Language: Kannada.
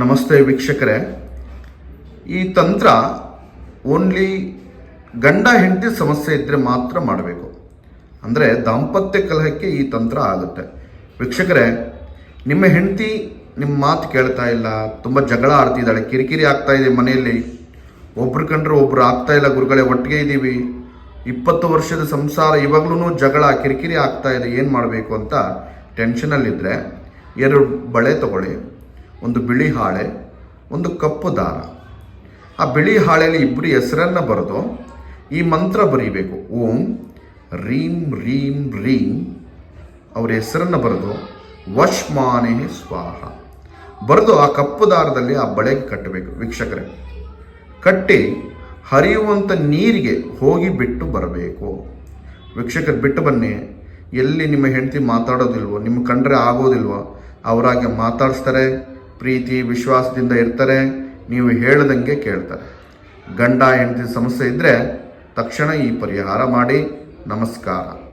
ನಮಸ್ತೆ ವೀಕ್ಷಕರೇ. ಈ ತಂತ್ರ ಓನ್ಲಿ ಗಂಡ ಹೆಂಡತಿ ಸಮಸ್ಯೆ ಇದ್ದರೆ ಮಾತ್ರ ಮಾಡಬೇಕು. ಅಂದರೆ ದಾಂಪತ್ಯ ಕಲಹಕ್ಕೆ ಈ ತಂತ್ರ ಆಗುತ್ತೆ. ವೀಕ್ಷಕರೇ, ನಿಮ್ಮ ಹೆಂಡತಿ ನಿಮ್ಮ ಮಾತು ಕೇಳ್ತಾ ಇಲ್ಲ, ತುಂಬ ಜಗಳ ಆಡ್ತಿದ್ದಾಳೆ, ಕಿರಿಕಿರಿ ಆಗ್ತಾ ಇದೆ ಮನೆಯಲ್ಲಿ. ಒಬ್ರು ಕಂಡ್ರೆ ಒಬ್ರು ಆಗ್ತಾ ಇಲ್ಲ, ಗುರುಗಳೇ, ಒಟ್ಟಿಗೆ ಇದ್ದೀವಿ. ಇಪ್ಪತ್ತು ವರ್ಷದ ಸಂಸಾರ ಇವಾಗ್ಲೂ ಜಗಳ, ಕಿರಿಕಿರಿ ಆಗ್ತಾ ಇದೆ, ಏನು ಮಾಡಬೇಕು ಅಂತ ಟೆನ್ಷನಲ್ಲಿದ್ದರೆ ಎರಡು ಬಳೆ ತಗೊಳ್ಳಿ. ಒಂದು ಬಿಳಿ ಹಾಳೆ, ಒಂದು ಕಪ್ಪು ದಾರ. ಆ ಬಿಳಿ ಹಾಳೆಯಲ್ಲಿ ಇಬ್ಬರು ಹೆಸರನ್ನು ಬರೆದು ಈ ಮಂತ್ರ ಬರೀಬೇಕು. ಓಂ ರೀಂ ರೀಂ ರೀಂ. ಅವರ ಹೆಸರನ್ನು ಬರೆದು ವಶ್ಮಾನೇ ಸ್ವಾಹ. ಬರೆದು ಆ ಕಪ್ಪು ದಾರದಲ್ಲಿ ಆ ಬಳೆಗೆ ಕಟ್ಟಬೇಕು ವೀಕ್ಷಕರೇ. ಕಟ್ಟಿ ಹರಿಯುವಂಥ ನೀರಿಗೆ ಹೋಗಿ ಬಿಟ್ಟು ಬರಬೇಕು. ವೀಕ್ಷಕರು ಬಿಟ್ಟು ಬನ್ನಿ. ಎಲ್ಲಿ ನಿಮ್ಮ ಹೆಂಡತಿ ಮಾತಾಡೋದಿಲ್ವೋ ನಿಮ್ಮ ಕಂಡ್ರೆ ಆಗೋದಿಲ್ವೋ, ಅವರಾಗೆ ಮಾತಾಡಿಸ್ತಾರೆ. ಪ್ರೀತಿ, ವಿಶ್ವಾಸದಿಂದ ಇರ್ತಾರೆ. ನೀವು ಹೇಳ್ದಂಗೆ ಕೇಳ್ತಾರೆ. ಗಂಡ, ಹೆಂಡತಿ ಸಮಸ್ಯೆ ಇದ್ದರೆ ತಕ್ಷಣ ಈ ಪರಿಹಾರ ಮಾಡಿ. ನಮಸ್ಕಾರ.